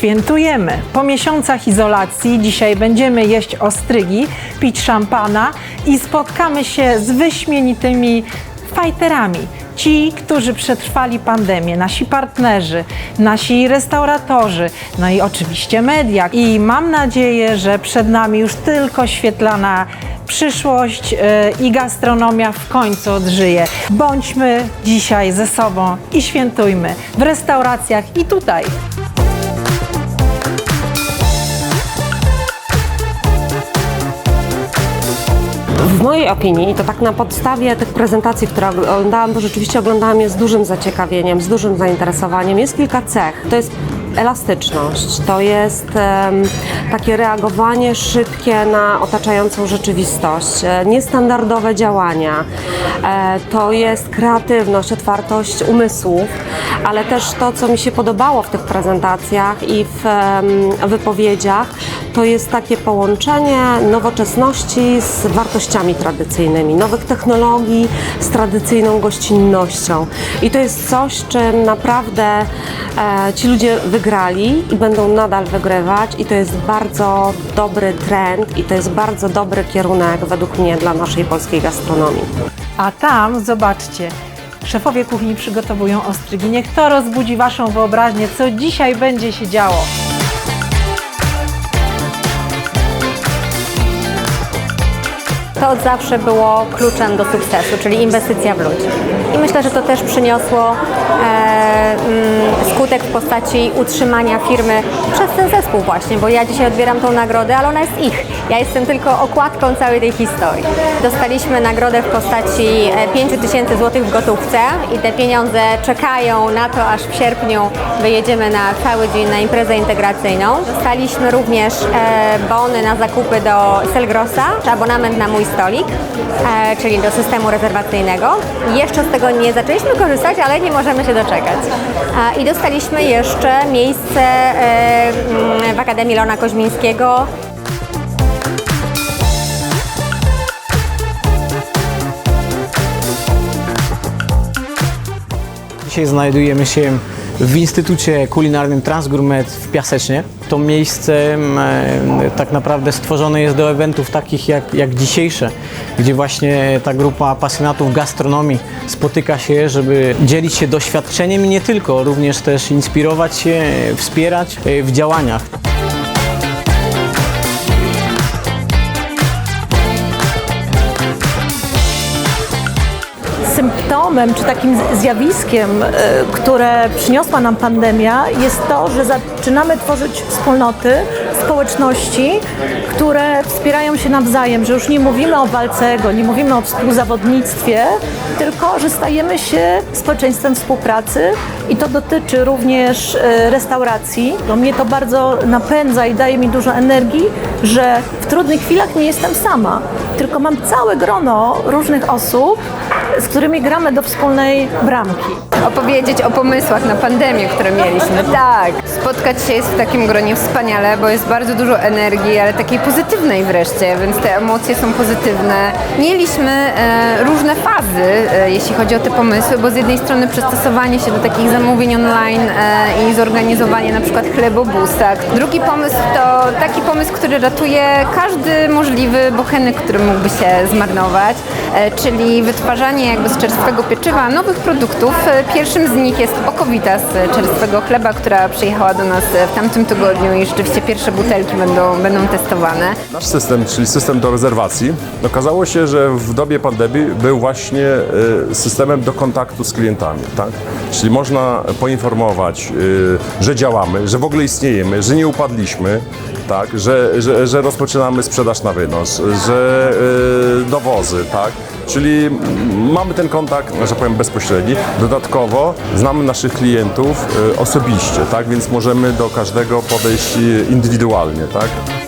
Świętujemy. Po miesiącach izolacji dzisiaj będziemy jeść ostrygi, pić szampana i spotkamy się z wyśmienitymi fajterami. Ci, którzy przetrwali pandemię, nasi partnerzy, nasi restauratorzy, no i oczywiście media. I mam nadzieję, że przed nami już tylko świetlana przyszłość e, i gastronomia w końcu odżyje. Bądźmy dzisiaj ze sobą i świętujmy w restauracjach i tutaj. W mojej opinii, to tak na podstawie tych prezentacji, które oglądałam, bo rzeczywiście oglądałam je z dużym zaciekawieniem, z dużym zainteresowaniem, jest kilka cech. To jest elastyczność, to jest em, takie reagowanie szybkie na otaczającą rzeczywistość, e, niestandardowe działania, e, to jest kreatywność, otwartość umysłów, ale też to, co mi się podobało w tych prezentacjach i w em, wypowiedziach, to jest takie połączenie nowoczesności z wartościami tradycyjnymi, nowych technologii z tradycyjną gościnnością. I to jest coś, czym naprawdę e, ci ludzie wygrali i będą nadal wygrywać i to jest bardzo dobry trend i to jest bardzo dobry kierunek według mnie dla naszej polskiej gastronomii. A tam, zobaczcie, szefowie kuchni przygotowują ostrygi. Niech to rozbudzi Waszą wyobraźnię, co dzisiaj będzie się działo. Od zawsze było kluczem do sukcesu, czyli inwestycja w ludzi. I myślę, że to też przyniosło e, mm, skutek w postaci utrzymania firmy przez ten zespół właśnie, bo ja dzisiaj odbieram tą nagrodę, ale ona jest ich. Ja jestem tylko okładką całej tej historii. Dostaliśmy nagrodę w postaci e, 5 tysięcy złotych w gotówce i te pieniądze czekają na to, aż w sierpniu wyjedziemy na cały dzień na imprezę integracyjną. Dostaliśmy również e, bony na zakupy do Selgrosa, abonament na mój e, czyli do systemu rezerwacyjnego. Jeszcze z tego nie zaczęliśmy korzystać, ale nie możemy się doczekać. I dostaliśmy jeszcze miejsce e, mm, w Akademii Lona Koźmińskiego Dzisiaj znajdujemy się w Instytucie Kulinarnym Transgourmet w Piasecznie. To miejsce e, tak naprawdę stworzone jest do eventów takich jak, jak dzisiejsze, gdzie właśnie ta grupa pasjonatów gastronomii spotyka się, żeby dzielić się doświadczeniem i nie tylko, również też inspirować się, e, wspierać e, w działaniach. Czy takim zjawiskiem, e, które przyniosła nam pandemia, jest to, że zaczynamy tworzyć wspólnoty, społeczności, które wspierają się nawzajem, że już nie mówimy o walce ego, nie mówimy o współzawodnictwie, tylko że stajemy się społeczeństwem współpracy i to dotyczy również e, restauracji. No, mnie to bardzo napędza i daje mi dużo energii, że w trudnych chwilach nie jestem sama, tylko mam całe grono różnych osób, z którymi gramy do wspólnej bramki. opowiedzieć o pomysłach na pandemię, które mieliśmy. Tak, spotkać się jest w takim gronie wspaniale, bo jest bardzo dużo energii, ale takiej pozytywnej wreszcie, więc te emocje są pozytywne. Mieliśmy e, różne fazy, e, jeśli chodzi o te pomysły, bo z jednej strony przystosowanie się do takich zamówień online e, i zorganizowanie na przykład chlebobusa. Drugi pomysł to taki pomysł, który ratuje każdy możliwy bochenek, który mógłby się zmarnować, czyli wytwarzanie jakby z czerstwego pieczywa nowych produktów. E, Pierwszym z nich jest okowita z czerstwego chleba, która przyjechała do nas e, w tamtym tygodniu i rzeczywiście pierwsze butelki będą, będą testowane. Nasz system, czyli system do rezerwacji, okazało się, że w dobie pandemii był właśnie e, systemem do kontaktu z klientami, tak? Czyli można poinformować, e, że działamy, że w ogóle istniejemy, że nie upadliśmy, tak? Że, że, że rozpoczynamy sprzedaż na wynos, że e, dowozy, tak? Czyli mamy ten kontakt, że powiem, bezpośredni. Dodatkowo znamy naszych klientów e, osobiście, tak? Więc możemy do każdego podejść e, indywidualnie, tak?